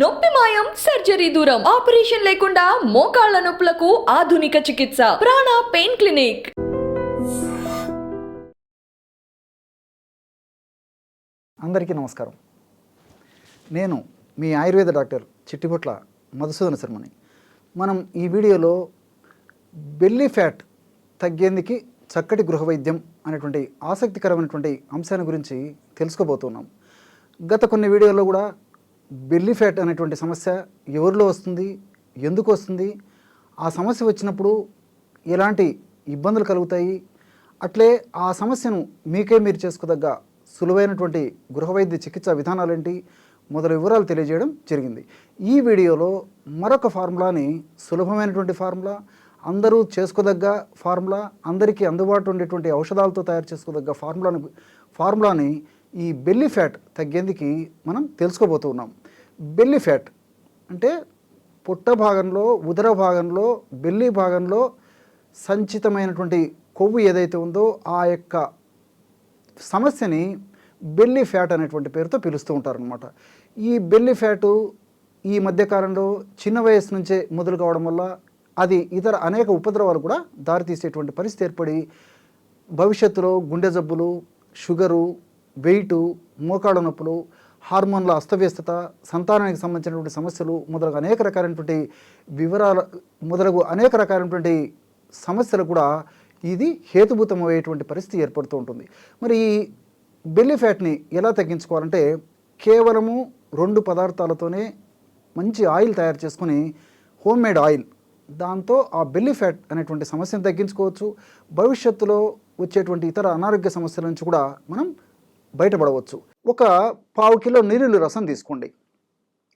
నొప్పి మాయం సర్జరీ దూరం ఆపరేషన్ లేకుండా మోకాళ్ళ నొప్పులకు ఆధునిక చికిత్స ప్రాణ పెయిన్ క్లినిక్. అందరికీ నమస్కారం. నేను మీ ఆయుర్వేద డాక్టర్ చిట్టిపొట్ల మధుసూదన శర్మని. మనం ఈ వీడియోలో బెల్లీ ఫ్యాట్ తగ్గేందుకు చక్కటి గృహ వైద్యం అనేటువంటి ఆసక్తికరమైనటువంటి అంశాన్ని గురించి తెలుసుకోబోతున్నాం. గత కొన్ని వీడియోల్లో కూడా బెల్లీ ఫ్యాట్ అనేటువంటి సమస్య ఎవరిలో వస్తుంది? ఎందుకు వస్తుంది? ఆ సమస్య వచ్చినప్పుడు ఎలాంటి ఇబ్బందులు కలుగుతాయి? అట్లే ఆ సమస్యను మీకే మీరు చేసుకోదగ్గ సులువైనటువంటి గృహవైద్య చికిత్సా విధానాలేంటి? మొదల వివరాలు తెలియజేయడం జరిగింది. ఈ వీడియోలో మరొక ఫార్ములాని సులభమైనటువంటి ఫార్ములా అందరూ చేసుకోదగ్గ ఫార్ములా అందరికీ అందుబాటులో ఉండేటువంటి ఔషధాలతో తయారు చేసుకోదగ్గ ఫార్ములాను ఫార్ములాని ఈ బెల్లి ఫ్యాట్ తగ్గేందుకు మనం తెలుసుకోబోతున్నాం బెల్లి ఫ్యాట్ అంటే పొట్ట భాగంలో ఉదర భాగంలో బెల్లి భాగంలో సంచితమైనటువంటి కొవ్వు ఏదైతే ఉందో ఆ యొక్క సమస్యని బెల్లీ ఫ్యాట్ అనేటువంటి పేరుతో పిలుస్తూ ఉంటారనమాట ఈ బెల్లీ ఫ్యాటు ఈ మధ్యకాలంలో చిన్న వయసు నుంచే మొదలు కావడం వల్ల అది ఇతర అనేక ఉపద్రవాలు కూడా దారితీసేటువంటి పరిస్థితి ఏర్పడి భవిష్యత్తులో గుండె జబ్బులు షుగరు వెయిటు మోకాళ్ళ నొప్పులు హార్మోన్ల అస్తవ్యస్తత సంతానానికి సంబంధించినటువంటి సమస్యలు మొదలగు అనేక రకాలైనటువంటి వివరాల మొదలగు అనేక రకాలైనటువంటి సమస్యలు కూడా ఇది హేతుభూతమయ్యేటువంటి పరిస్థితి ఏర్పడుతూ ఉంటుంది. మరి ఈ బెల్లి ఫ్యాట్ని ఎలా తగ్గించుకోవాలంటే కేవలము రెండు పదార్థాలతోనే మంచి ఆయిల్ తయారు చేసుకొని హోమ్ మేడ్ ఆయిల్ దాంతో ఆ బెల్లి ఫ్యాట్ అనేటువంటి సమస్యను తగ్గించుకోవచ్చు. భవిష్యత్తులో వచ్చేటువంటి ఇతర అనారోగ్య సమస్యల నుంచి కూడా మనం బయటపడవచ్చు. ఒక పావు కిలో నీరుల్లి రసం తీసుకోండి.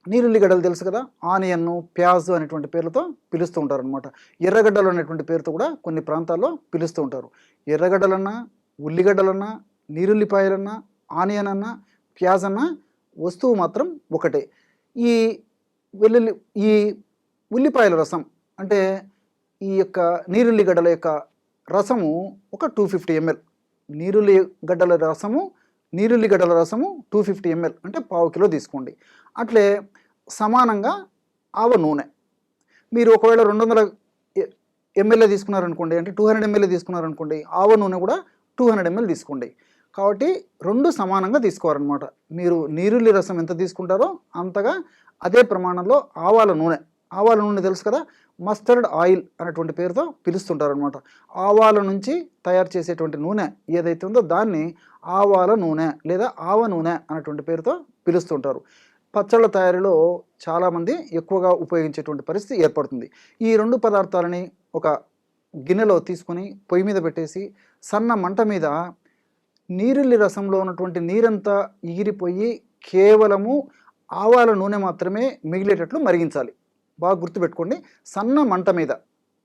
నీరుల్లిగడ్డలు తెలుసు కదా? ఆనియన్ను ప్యాజు అనేటువంటి పేర్లతో పిలుస్తూ ఉంటారు అనమాట ఎర్రగడ్డలు అనేటువంటి పేరుతో కూడా కొన్ని ప్రాంతాల్లో పిలుస్తూ ఉంటారు. ఎర్రగడ్డలన్నా ఉల్లిగడ్డలన్నా నీరుల్లిపాయలన్నా ఆనియన్ అన్నా ప్యాజ్ అన్నా వస్తువు మాత్రం ఒకటే. ఈ వెల్లుల్లి ఈ ఉల్లిపాయల రసం అంటే ఈ యొక్క నీరుల్లిగడ్డల యొక్క రసము ఒక టూ ఫిఫ్టీ ఎంఎల్. నీరుల్లిగడ్డల రసము నీరుల్లి గడ్డల రసము టూ ఫిఫ్టీ ఎంఎల్ అంటే పావు కిలో తీసుకోండి. అట్లే సమానంగా ఆవ నూనె. మీరు ఒకవేళ రెండు వందల ఎంఎల్ఏ తీసుకున్నారనుకోండి అంటే టూ హండ్రెడ్ ఎంఎల్ఏ తీసుకున్నారనుకోండి ఆవ నూనె కూడా టూ హండ్రెడ్ ఎంఎల్ తీసుకోండి. కాబట్టి రెండు సమానంగా తీసుకోవాలన్నమాట. మీరు నీరుల్లి రసం ఎంత తీసుకుంటారో అంతగా అదే ప్రమాణంలో ఆవాల నూనె. ఆవాల నూనె తెలుసు కదా మస్టర్డ్ ఆయిల్ అనేటువంటి పేరుతో పిలుస్తుంటారనమాట ఆవాల నుంచి తయారు చేసేటువంటి నూనె ఏదైతే ఉందో దాన్ని ఆవాల నూనె లేదా ఆవ నూనె అనేటువంటి పేరుతో పిలుస్తుంటారు. పచ్చళ్ళ తయారీలో చాలామంది ఎక్కువగా ఉపయోగించేటువంటి పరిస్థితి ఏర్పడుతుంది. ఈ రెండు పదార్థాలని ఒక గిన్నెలో తీసుకొని పొయ్యి మీద పెట్టేసి సన్న మంట మీద నీరుల్లి రసంలో ఉన్నటువంటి నీరంతా ఎగిరిపోయి కేవలము ఆవాల నూనె మాత్రమే మిగిలేటట్లు మరిగించాలి. బాగా గుర్తుపెట్టుకోండి. సన్న మంట మీద.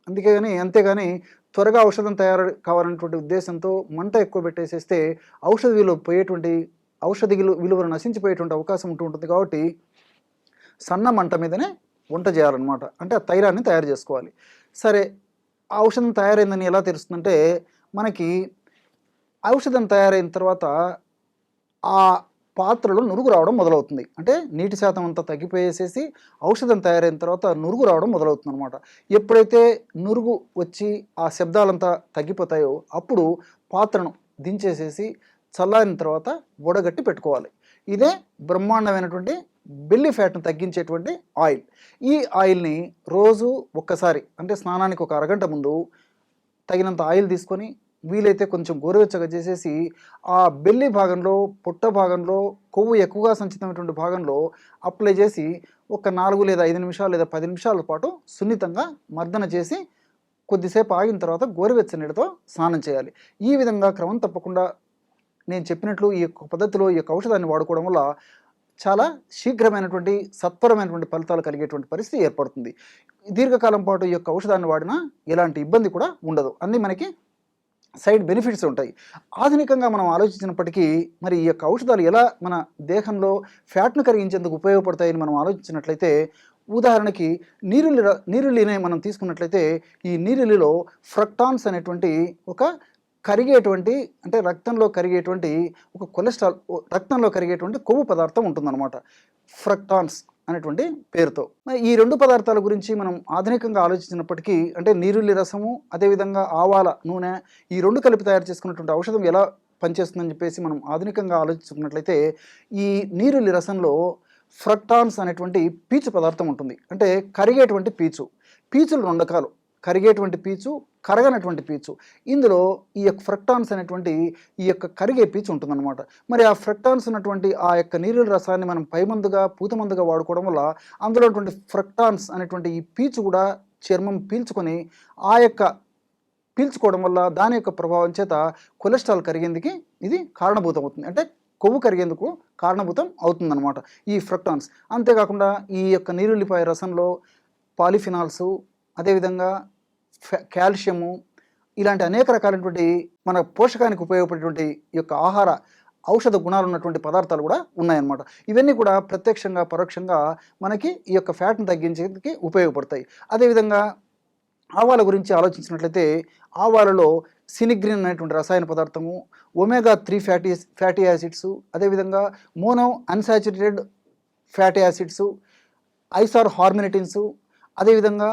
అందుకే కానీ అంతేగాని త్వరగా ఔషధం తయారు కావాలనేటువంటి ఉద్దేశంతో మంట ఎక్కువ పెట్టేసేస్తే ఔషధ విలువ పోయేటువంటి ఔషధ విలువ విలువలు నశించిపోయేటువంటి అవకాశం ఉంటూ ఉంటుంది కాబట్టి సన్న మంట మీదనే వంట చేయాలన్నమాట. అంటే ఆ తైరాన్ని తయారు చేసుకోవాలి. సరే ఆ ఔషధం తయారైందని ఎలా తెలుస్తుందంటే మనకి ఔషధం తయారైన తర్వాత ఆ పాత్రలో నురుగు రావడం మొదలవుతుంది. అంటే నీటి శాతం అంతా తగ్గిపోయేసేసి ఔషధం తయారైన తర్వాత నురుగు రావడం మొదలవుతుంది అనమాట ఎప్పుడైతే నురుగు వచ్చి ఆ శబ్దాలంతా తగ్గిపోతాయో అప్పుడు పాత్రను దించేసేసి చల్లారిన తర్వాత వడగట్టి పెట్టుకోవాలి. ఇదే బ్రహ్మాండమైనటువంటి బెల్లి ఫ్యాట్ను తగ్గించేటువంటి ఆయిల్. ఈ ఆయిల్ని రోజు ఒక్కసారి అంటే స్నానానికి ఒక అరగంట ముందు తగినంత ఆయిల్ తీసుకొని వీలైతే కొంచెం గోరువెచ్చగా చేసేసి ఆ బెల్లి భాగంలో పొట్ట భాగంలో కొవ్వు ఎక్కువగా సంచితమైనటువంటి భాగంలో అప్లై చేసి ఒక నాలుగు లేదా ఐదు నిమిషాలు లేదా పది నిమిషాల పాటు సున్నితంగా మర్దన చేసి కొద్దిసేపు ఆగిన తర్వాత గోరువెచ్చ నీటితో స్నానం చేయాలి. ఈ విధంగా క్రమం తప్పకుండా నేను చెప్పినట్లు ఈ యొక్క పద్ధతిలో ఈ యొక్క ఔషధాన్ని వాడుకోవడం వల్ల చాలా శీఘ్రమైనటువంటి సత్వరమైనటువంటి ఫలితాలు కలిగేటువంటి పరిస్థితి ఏర్పడుతుంది. దీర్ఘకాలం పాటు ఈ యొక్క ఔషధాన్ని వాడినా ఎలాంటి ఇబ్బంది కూడా ఉండదు. అన్నీ మనకి సైడ్ బెనిఫిట్స్ ఉంటాయి. ఆధునికంగా మనం ఆలోచించినప్పటికీ మరి ఈ యొక్క ఔషధాలు ఎలా మన దేహంలో ఫ్యాట్ను కరిగించేందుకు ఉపయోగపడతాయని మనం ఆలోచించినట్లయితే ఉదాహరణకి నీరుల్లి నీరుల్లినే మనం తీసుకున్నట్లయితే ఈ నీరుల్లిలో ఫ్రక్టాన్స్ అనేటువంటి ఒక కరిగేటువంటి అంటే రక్తంలో కరిగేటువంటి ఒక కొలెస్ట్రాల్ రక్తంలో కరిగేటువంటి కొవ్వు పదార్థం ఉంటుందన్నమాట. ఫ్రక్టాన్స్. అనేటువంటి పేరుతో. ఈ రెండు పదార్థాల గురించి మనం ఆధునికంగా ఆలోచించినప్పటికీ అంటే నీరుల్లి రసము అదేవిధంగా ఆవాల నూనె ఈ రెండు కలిపి తయారు చేసుకున్నటువంటి ఔషధం ఎలా పనిచేస్తుందని చెప్పేసి మనం ఆధునికంగా ఆలోచించుకున్నట్లయితే ఈ నీరుల్లి రసంలో ఫ్రక్టాన్స్ అనేటువంటి పీచు పదార్థం ఉంటుంది. అంటే కరిగేటువంటి పీచు. పీచులు రెండు రకాలు. కరిగేటువంటి పీచు కరగనటువంటి పీచు. ఇందులో ఈ యొక్క ఫ్రక్టాన్స్ అనేటువంటి ఈ యొక్క కరిగే పీచు ఉంటుందన్నమాట. మరి ఆ ఫ్రక్టాన్స్ ఉన్నటువంటి ఆ యొక్క నీరుల రసాన్ని మనం పైమందుగా పూతమందుగా వాడుకోవడం వల్ల అందులో ఉన్నటువంటి ఫ్రక్టాన్స్ అనేటువంటి ఈ పీచు కూడా చర్మం పీల్చుకొని ఆ యొక్క పీల్చుకోవడం వల్ల దాని యొక్క ప్రభావం చేత కొలెస్ట్రాల్ కరిగేందుకు ఇది కారణభూతం అవుతుంది. అంటే కొవ్వు కరిగేందుకు కారణభూతం అవుతుందన్నమాట ఈ ఫ్రక్టాన్స్ అంతేకాకుండా ఈ యొక్క నీరుల్లిపాయ రసంలో పాలిఫినాల్స్ అదేవిధంగా కాల్షియము ఇలాంటి అనేక రకాలైనటువంటి మన పోషకానికి ఉపయోగపడేటువంటి యొక్క ఆహార ఔషధ గుణాలు ఉన్నటువంటి పదార్థాలు కూడా ఉన్నాయన్నమాట. ఇవన్నీ కూడా ప్రత్యక్షంగా పరోక్షంగా మనకి ఈ యొక్క ఫ్యాట్ను తగ్గించేందుకు ఉపయోగపడతాయి. అదేవిధంగా ఆవాల గురించి ఆలోచించినట్లయితే ఆవాలలో సినిగ్రిన్ అనేటువంటి రసాయన పదార్థము omega three fatty fatty acids అదేవిధంగా మోనో అన్సాచురేటెడ్ ఫ్యాటీ యాసిడ్స్ ఐసార్ హార్మినిటిన్స్ అదేవిధంగా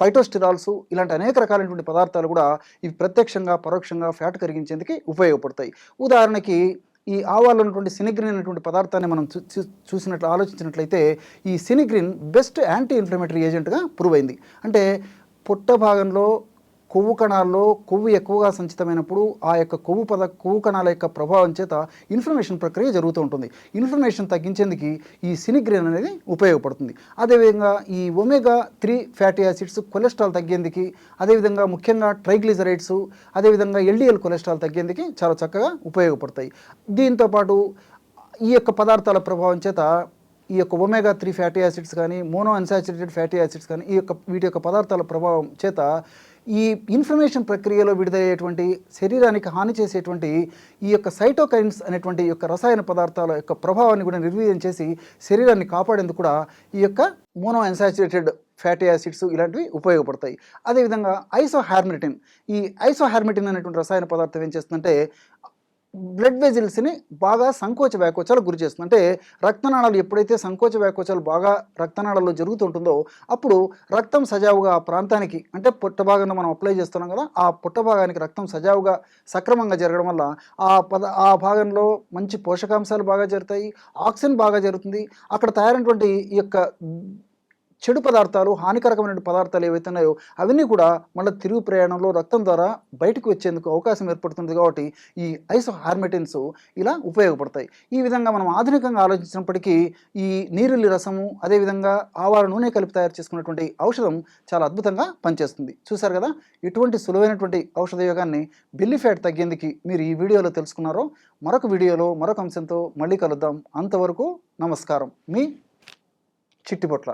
ఫైటోస్టిరాల్స్ ఇలాంటి అనేక రకాలైనటువంటి పదార్థాలు కూడా ఇవి ప్రత్యక్షంగా పరోక్షంగా ఫ్యాట్ కరిగించేందుకు ఉపయోగపడతాయి. ఉదాహరణకి ఈ ఆవాలో ఉన్నటువంటి సినిగ్రిన్ అనేటువంటి పదార్థాన్ని మనం చూ- చూ- చూసినట్లు ఆలోచించినట్లయితే ఈ సినిగ్రిన్ బెస్ట్ యాంటీ ఇన్ఫ్లమేటరీ ఏజెంట్గా ప్రూవ్ అయింది. అంటే పొట్ట భాగంలో కొవ్వు కణాల్లో కొవ్వు ఎక్కువగా సంచితమైనప్పుడు ఆ యొక్క కొవ్వు పద కొవ్వు కణాల యొక్క ప్రభావం చేత ఇన్ఫ్లమేషన్ ప్రక్రియ జరుగుతూ ఉంటుంది. ఇన్ఫ్లమేషన్ తగ్గించేందుకు ఈ సినిగ్రిన్ అనేది ఉపయోగపడుతుంది. అదేవిధంగా ఈ omega three fatty acids cholesterol తగ్గేందుకు అదేవిధంగా ముఖ్యంగా ట్రైగ్లిజరైడ్స్ అదేవిధంగా ఎల్డిఎల్ కొలెస్ట్రాల్ తగ్గేందుకు చాలా చక్కగా ఉపయోగపడతాయి. దీంతోపాటు ఈ యొక్క పదార్థాల ప్రభావం చేత ఈ యొక్క ఒమేగా త్రీ ఫ్యాటీ యాసిడ్స్ కానీ మోనో అన్సాచురేటెడ్ ఫ్యాటీ యాసిడ్స్ కానీ ఈ యొక్క వీటి యొక్క పదార్థాల ప్రభావం చేత ఈ ఇన్ఫర్మేషన్ ప్రక్రియలో విడుదలయ్యేటువంటి శరీరానికి హాని చేసేటువంటి ఈ యొక్క సైటోకైన్స్ అనేటువంటి యొక్క రసాయన పదార్థాల యొక్క ప్రభావాన్ని కూడా నిర్వీర్యం చేసి శరీరాన్ని కాపాడేందుకు కూడా ఈ యొక్క మోనో అన్సాచురేటెడ్ ఫ్యాటీ యాసిడ్స్ ఇలాంటివి ఉపయోగపడతాయి. అదేవిధంగా ఐసోహార్మిటిన్. ఈ ఐసోహార్మిటిన్ అనేటువంటి రసాయన పదార్థం ఏం చేస్తుందంటే బ్లడ్ వెజిల్స్ని బాగా సంకోచ వ్యాకోచాలకు గురి చేస్తుంది. అంటే రక్తనాళాలు ఎప్పుడైతే సంకోచ వ్యాకోచాలు బాగా రక్తనాళాల్లో జరుగుతుంటుందో అప్పుడు రక్తం సజావుగా ఆ ప్రాంతానికి అంటే పుట్ట భాగాన్ని మనం అప్లై చేస్తున్నాం కదా ఆ పుట్ట భాగానికి రక్తం సజావుగా సక్రమంగా జరగడం వల్ల ఆ పద ఆ భాగంలో మంచి పోషకాంశాలు బాగా జరుగుతాయి ఆక్సిజన్ బాగా జరుగుతుంది. అక్కడ తయారైనటువంటి ఈ యొక్క చెడు పదార్థాలు హానికరకమైన పదార్థాలు ఏవైతే ఉన్నాయో అవన్నీ కూడా మళ్ళీ తిరుగు ప్రయాణంలో రక్తం ద్వారా బయటకు వచ్చేందుకు అవకాశం ఏర్పడుతుంది కాబట్టి ఈ ఐసో హార్మెటిన్స్ ఇలా ఉపయోగపడతాయి. ఈ విధంగా మనం ఆధునికంగా ఆలోచించినప్పటికీ ఈ నీరుల్లి రసము అదేవిధంగా ఆవాల నూనె కలిపి తయారు చేసుకున్నటువంటి ఔషధం చాలా అద్భుతంగా పనిచేస్తుంది. చూసారు కదా? ఇటువంటి సులువైనటువంటి ఔషధ యోగాన్ని బిల్లి ఫ్యాట్ తగ్గేందుకు మీరు ఈ వీడియోలో తెలుసుకున్నారో మరొక వీడియోలో మరొక అంశంతో మళ్ళీ కలుద్దాం. అంతవరకు నమస్కారం. మీ చిట్టిపొట్ల